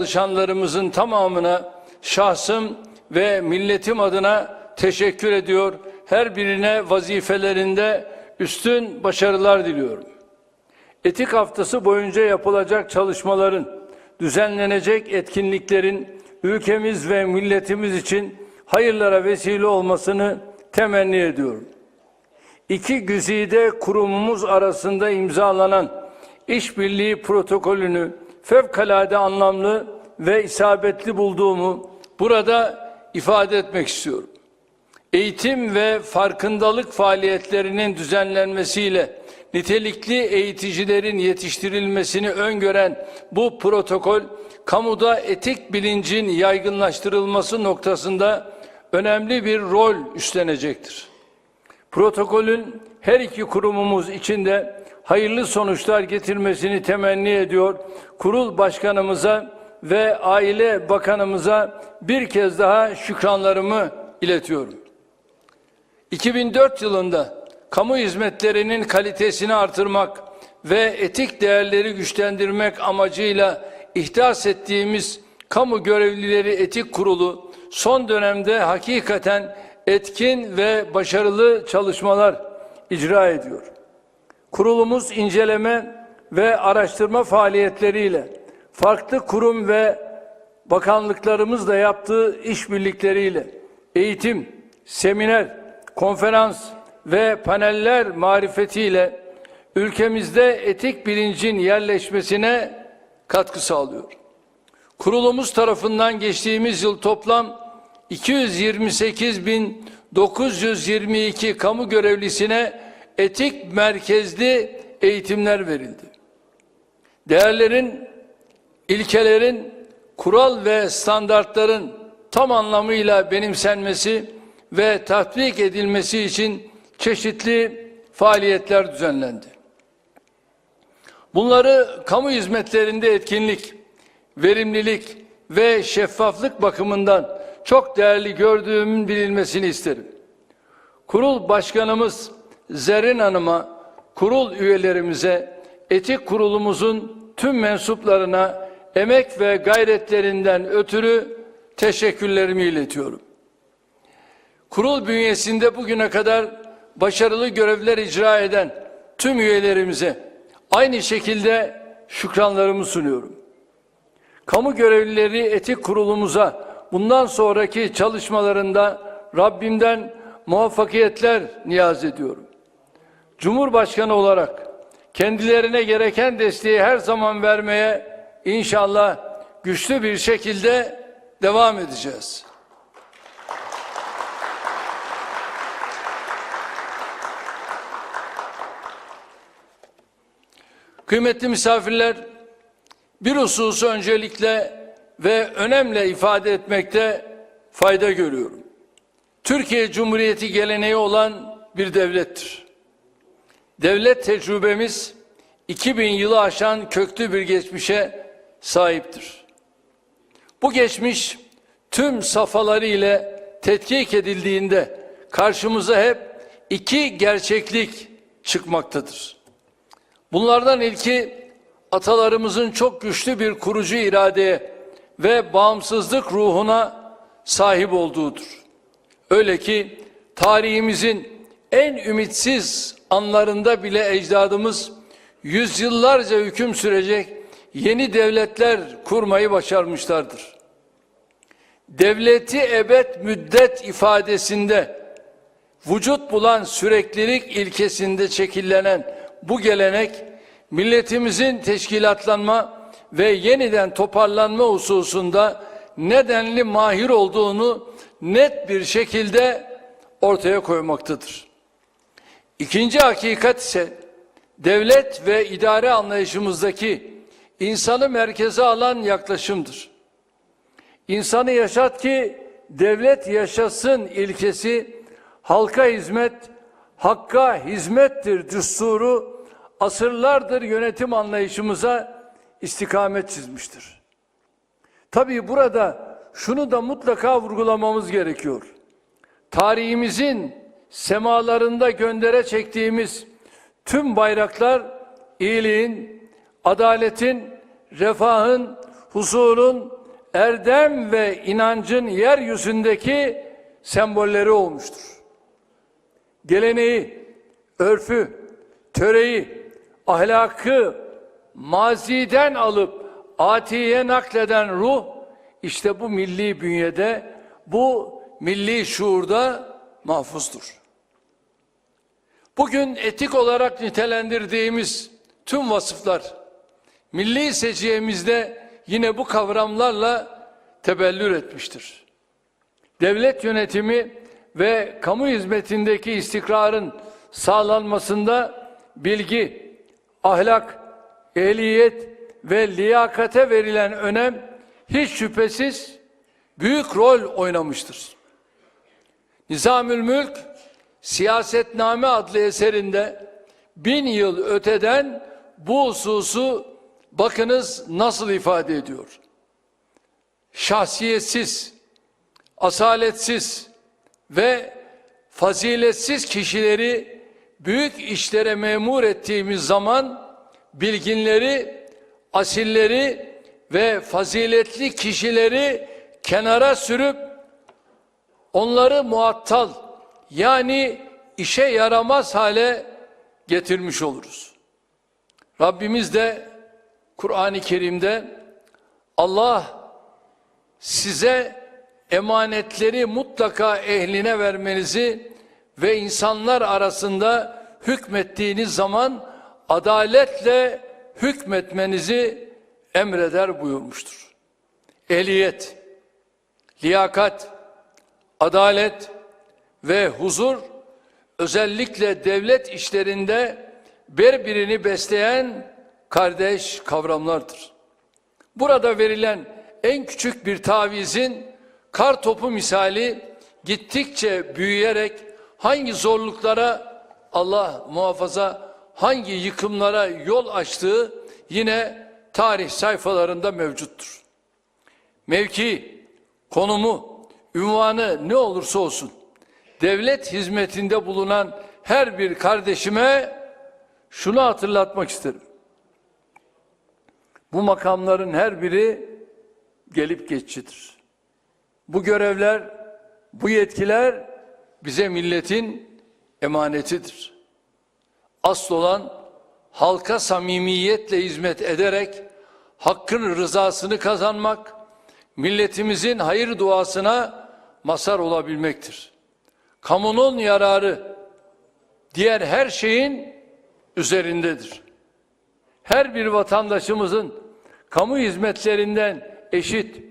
çalışanlarımızın tamamına şahsım ve milletim adına teşekkür ediyor. Her birine vazifelerinde üstün başarılar diliyorum. Etik haftası boyunca yapılacak çalışmaların, düzenlenecek etkinliklerin ülkemiz ve milletimiz için hayırlara vesile olmasını temenni ediyorum. İki güzide kurumumuz arasında imzalanan işbirliği protokolünü fevkalade anlamlı ve isabetli bulduğumu burada ifade etmek istiyorum. Eğitim ve farkındalık faaliyetlerinin düzenlenmesiyle nitelikli eğiticilerin yetiştirilmesini öngören bu protokol kamuda etik bilincin yaygınlaştırılması noktasında önemli bir rol üstlenecektir. Protokolün her iki kurumumuz içinde hayırlı sonuçlar getirmesini temenni ediyor. Kurul başkanımıza ve aile bakanımıza bir kez daha şükranlarımı iletiyorum. 2004 yılında kamu hizmetlerinin kalitesini artırmak ve etik değerleri güçlendirmek amacıyla ihdas ettiğimiz Kamu Görevlileri Etik Kurulu son dönemde hakikaten etkin ve başarılı çalışmalar icra ediyor. Kurulumuz inceleme ve araştırma faaliyetleriyle farklı kurum ve bakanlıklarımızla yaptığı işbirlikleriyle eğitim, seminer, konferans ve paneller marifetiyle ülkemizde etik bilincin yerleşmesine katkı sağlıyor. Kurulumuz tarafından geçtiğimiz yıl toplam 228.922 kamu görevlisine etik merkezli eğitimler verildi. Değerlerin, ilkelerin, kural ve standartların tam anlamıyla benimsenmesi ve tatbik edilmesi için çeşitli faaliyetler düzenlendi. Bunları kamu hizmetlerinde etkinlik, verimlilik ve şeffaflık bakımından çok değerli gördüğümün bilinmesini isterim. Kurul Başkanımız Zerrin Hanım'a, kurul üyelerimize, etik kurulumuzun tüm mensuplarına emek ve gayretlerinden ötürü teşekkürlerimi iletiyorum. Kurul bünyesinde bugüne kadar başarılı görevler icra eden tüm üyelerimize aynı şekilde şükranlarımı sunuyorum. Kamu görevlileri etik kurulumuza bundan sonraki çalışmalarında Rabbimden muvaffakiyetler niyaz ediyorum. Cumhurbaşkanı olarak kendilerine gereken desteği her zaman vermeye inşallah güçlü bir şekilde devam edeceğiz. Kıymetli misafirler, bir hususu öncelikle ve önemle ifade etmekte fayda görüyorum. Türkiye Cumhuriyeti geleneği olan bir devlettir. Devlet tecrübemiz 2000 yılı aşan köklü bir geçmişe sahiptir. Bu geçmiş tüm safhaları ile tetkik edildiğinde karşımıza hep iki gerçeklik çıkmaktadır. Bunlardan ilki atalarımızın çok güçlü bir kurucu iradeye ve bağımsızlık ruhuna sahip olduğudur. Öyle ki tarihimizin en ümitsiz anlarında bile ecdadımız yüzyıllarca hüküm sürecek yeni devletler kurmayı başarmışlardır. Devleti ebed müddet ifadesinde vücut bulan süreklilik ilkesinde şekillenen bu gelenek milletimizin teşkilatlanma ve yeniden toparlanma hususunda nedenli mahir olduğunu net bir şekilde ortaya koymaktadır. İkinci hakikat ise devlet ve idare anlayışımızdaki insanı merkeze alan yaklaşımdır. İnsanı yaşat ki devlet yaşasın ilkesi halka hizmet, hakka hizmettir düsturu asırlardır yönetim anlayışımıza istikamet çizmiştir. Tabii burada şunu da mutlaka vurgulamamız gerekiyor. Tarihimizin semalarında göndere çektiğimiz tüm bayraklar iyiliğin, adaletin, refahın, huzurun, erdem ve inancın yeryüzündeki sembolleri olmuştur. Geleneği, örfü, töreyi, ahlakı maziden alıp atiye nakleden ruh işte bu milli bünyede, bu milli şuurda mahfuzdur. Bugün etik olarak nitelendirdiğimiz tüm vasıflar milli seciyemizde yine bu kavramlarla tebellür etmiştir. Devlet yönetimi ve kamu hizmetindeki istikrarın sağlanmasında bilgi, ahlak, ehliyet ve liyakate verilen önem hiç şüphesiz büyük rol oynamıştır. Nizamül Mülk Siyasetname adlı eserinde bin yıl öteden bu hususu bakınız nasıl ifade ediyor. Şahsiyetsiz, asaletsiz ve faziletsiz kişileri büyük işlere memur ettiğimiz zaman bilginleri, asilleri ve faziletli kişileri kenara sürüp onları muattal yani işe yaramaz hale getirmiş oluruz. Rabbimiz de Kur'an-ı Kerim'de Allah size emanetleri mutlaka ehline vermenizi ve insanlar arasında hükmettiğiniz zaman adaletle hükmetmenizi emreder buyurmuştur. Ehliyet, liyakat, adalet ve huzur özellikle devlet işlerinde birbirini besleyen kardeş kavramlardır. Burada verilen en küçük bir tavizin kar topu misali gittikçe büyüyerek hangi zorluklara Allah muhafaza hangi yıkımlara yol açtığı yine tarih sayfalarında mevcuttur. Mevki, konumu, ünvanı ne olursa olsun devlet hizmetinde bulunan her bir kardeşime şunu hatırlatmak isterim. Bu makamların her biri gelip geçicidir. Bu görevler, bu yetkiler bize milletin emanetidir. Asıl olan halka samimiyetle hizmet ederek hakkın rızasını kazanmak, milletimizin hayır duasına masar olabilmektir. Kamunun yararı diğer her şeyin üzerindedir. Her bir vatandaşımızın kamu hizmetlerinden eşit,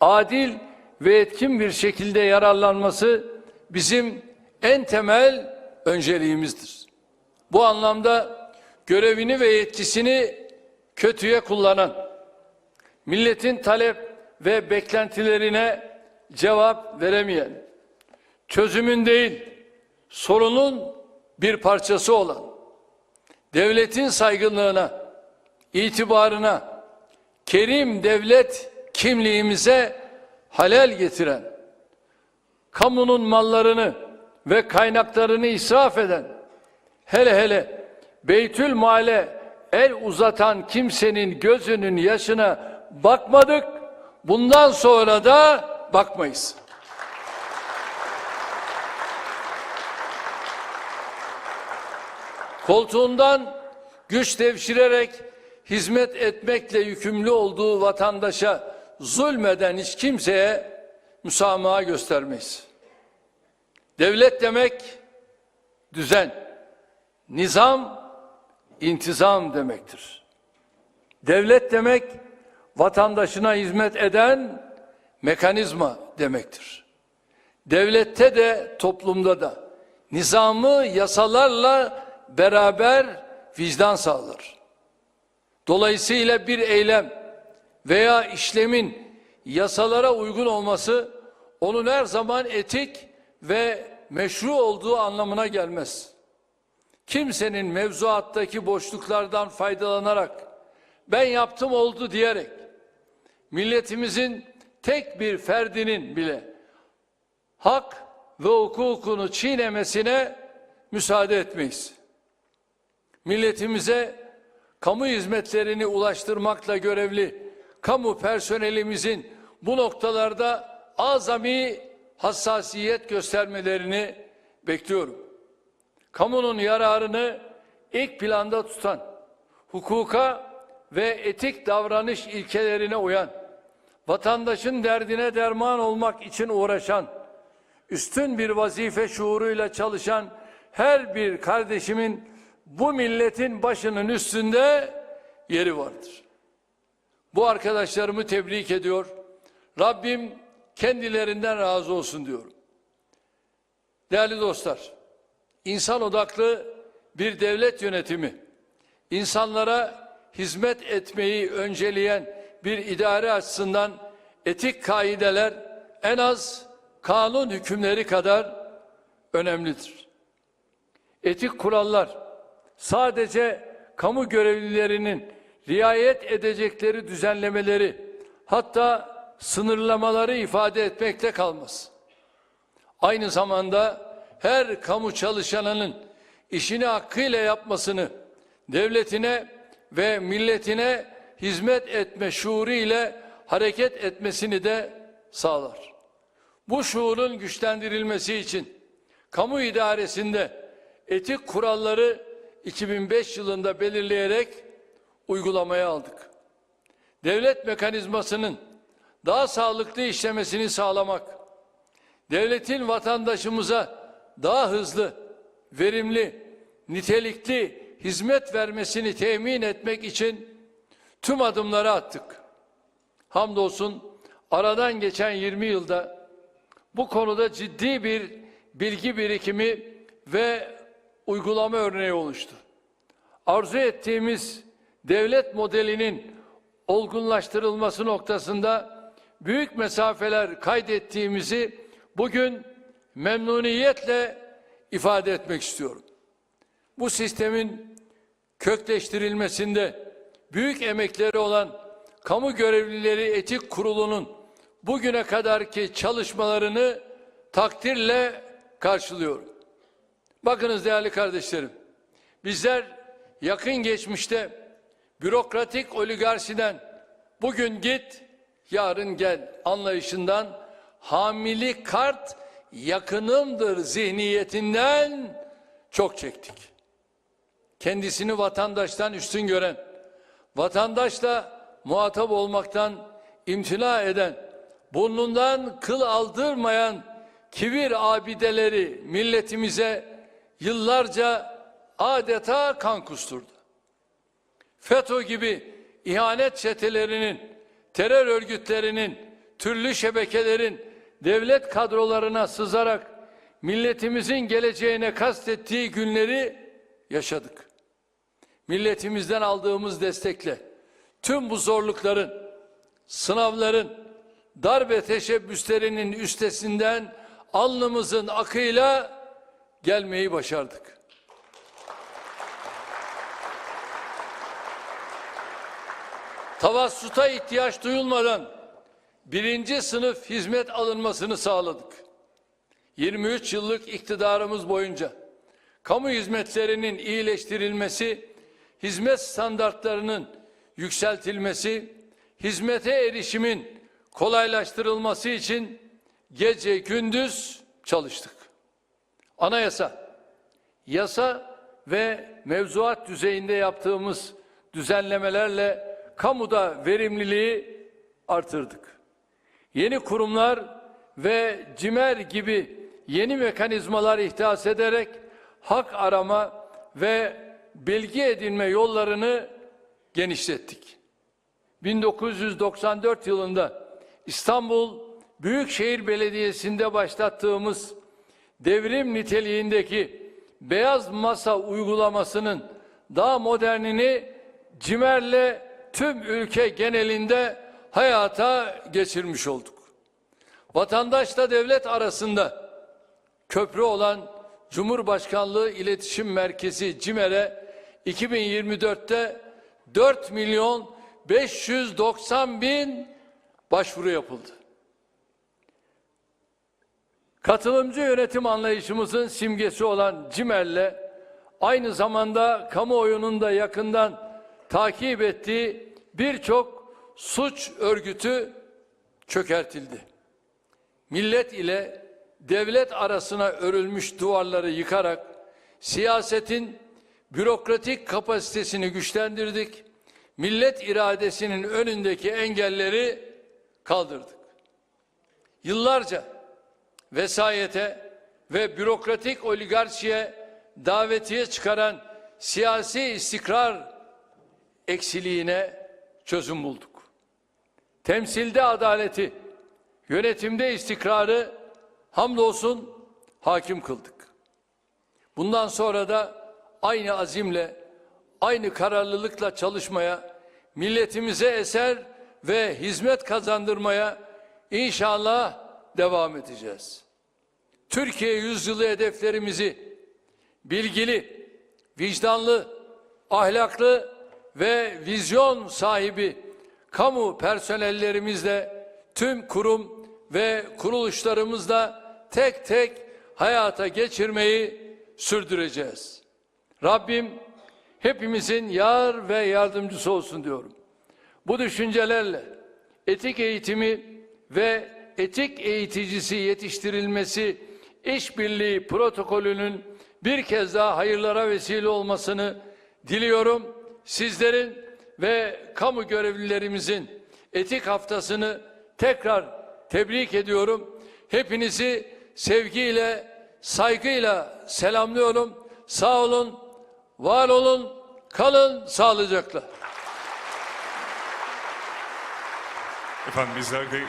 adil ve etkin bir şekilde yararlanması bizim en temel önceliğimizdir. Bu anlamda görevini ve yetkisini kötüye kullanan, milletin talep ve beklentilerine cevap veremeyen, çözümün değil, sorunun bir parçası olan, devletin saygınlığına, itibarına, kerim devlet kimliğimize halel getiren, kamunun mallarını ve kaynaklarını israf eden, hele hele Beytül Male el uzatan kimsenin gözünün yaşına bakmadık, bundan sonra da bakmayız. Koltuğundan güç devşirerek hizmet etmekle yükümlü olduğu vatandaşa zulmeden hiç kimseye müsamaha göstermeyiz. Devlet demek düzen, nizam, intizam demektir. Devlet demek vatandaşına hizmet eden mekanizma demektir. Devlette de toplumda da nizamı yasalarla beraber vicdan sağlar. Dolayısıyla bir eylem veya işlemin yasalara uygun olması onun her zaman etik ve meşru olduğu anlamına gelmez. Kimsenin mevzuattaki boşluklardan faydalanarak ben yaptım oldu diyerek milletimizin tek bir ferdinin bile hak ve hukukunu çiğnemesine müsaade etmeyiz. Milletimize kamu hizmetlerini ulaştırmakla görevli kamu personelimizin bu noktalarda azami hassasiyet göstermelerini bekliyorum. Kamunun yararını ilk planda tutan, hukuka ve etik davranış ilkelerine uyan, vatandaşın derdine derman olmak için uğraşan, üstün bir vazife şuuruyla çalışan her bir kardeşimin bu milletin başının üstünde yeri vardır. Bu arkadaşlarımı tebrik ediyor. Rabbim kendilerinden razı olsun diyorum. Değerli dostlar, insan odaklı bir devlet yönetimi, insanlara hizmet etmeyi önceleyen bir idare açısından etik kaideler en az kanun hükümleri kadar önemlidir. Etik kurallar sadece kamu görevlilerinin riayet edecekleri düzenlemeleri hatta sınırlamaları ifade etmekte kalmaz. Aynı zamanda her kamu çalışanının işini hakkıyla yapmasını, devletine ve milletine hizmet etme şuuru ile hareket etmesini de sağlar. Bu şuurun güçlendirilmesi için kamu idaresinde etik kuralları 2005 yılında belirleyerek uygulamaya aldık. Devlet mekanizmasının daha sağlıklı işlemesini sağlamak, devletin vatandaşımıza daha hızlı, verimli, nitelikli hizmet vermesini temin etmek için tüm adımları attık. Hamdolsun aradan geçen 20 yılda bu konuda ciddi bir bilgi birikimi ve uygulama örneği oluştu. Arzu ettiğimiz devlet modelinin olgunlaştırılması noktasında büyük mesafeler kaydettiğimizi bugün memnuniyetle ifade etmek istiyorum. Bu sistemin kökleştirilmesinde büyük emekleri olan Kamu Görevlileri Etik Kurulu'nun bugüne kadarki çalışmalarını takdirle karşılıyorum. Bakınız değerli kardeşlerim, bizler yakın geçmişte bürokratik oligarşiden bugün git, yarın gel anlayışından hamili kart yakınımdır zihniyetinden çok çektik. Kendisini vatandaştan üstün gören, vatandaşla muhatap olmaktan imtina eden, burnundan kıl aldırmayan kibir abideleri milletimize yıllarca adeta kan kusturdu. FETÖ gibi ihanet çetelerinin, terör örgütlerinin, türlü şebekelerin devlet kadrolarına sızarak milletimizin geleceğine kastettiği günleri yaşadık. Milletimizden aldığımız destekle tüm bu zorlukların, sınavların, darbe teşebbüslerinin üstesinden alnımızın akıyla gelmeyi başardık. Tavassuta ihtiyaç duyulmadan birinci sınıf hizmet alınmasını sağladık. 23 yıllık iktidarımız boyunca kamu hizmetlerinin iyileştirilmesi, hizmet standartlarının yükseltilmesi, hizmete erişimin kolaylaştırılması için gece gündüz çalıştık. Anayasa, yasa ve mevzuat düzeyinde yaptığımız düzenlemelerle kamuda verimliliği artırdık. Yeni kurumlar ve CİMER gibi yeni mekanizmalar ihdas ederek hak arama ve bilgi edinme yollarını genişlettik. 1994 yılında İstanbul Büyükşehir Belediyesi'nde başlattığımız devrim niteliğindeki beyaz masa uygulamasının daha modernini CİMER'le tüm ülke genelinde hayata geçirmiş olduk. Vatandaşla devlet arasında köprü olan Cumhurbaşkanlığı İletişim Merkezi CİMER'e 2024'te 4 milyon 590 bin başvuru yapıldı. Katılımcı yönetim anlayışımızın simgesi olan CİMER'le aynı zamanda kamuoyunun da yakından takip ettiği birçok suç örgütü çökertildi. Millet ile devlet arasına örülmüş duvarları yıkarak siyasetin bürokratik kapasitesini güçlendirdik. Millet iradesinin önündeki engelleri kaldırdık. Yıllarca vesayete ve bürokratik oligarşiye davetiye çıkaran siyasi istikrar eksiliğine çözüm bulduk. Temsilde adaleti, yönetimde istikrarı hamdolsun hakim kıldık. Bundan sonra da aynı azimle, aynı kararlılıkla çalışmaya, milletimize eser ve hizmet kazandırmaya inşallah devam edeceğiz. Türkiye yüzyılı hedeflerimizi bilgili, vicdanlı, ahlaklı ve vizyon sahibi kamu personellerimizle tüm kurum ve kuruluşlarımızla tek tek hayata geçirmeyi sürdüreceğiz. Rabbim hepimizin yar ve yardımcısı olsun diyorum. Bu düşüncelerle etik eğitimi ve etik eğiticisi yetiştirilmesi işbirliği protokolünün bir kez daha hayırlara vesile olmasını diliyorum. Sizlerin ve kamu görevlilerimizin etik haftasını tekrar tebrik ediyorum. Hepinizi sevgiyle, saygıyla selamlıyorum. Sağ olun, var olun, kalın sağlıcakla. Efendim bizler de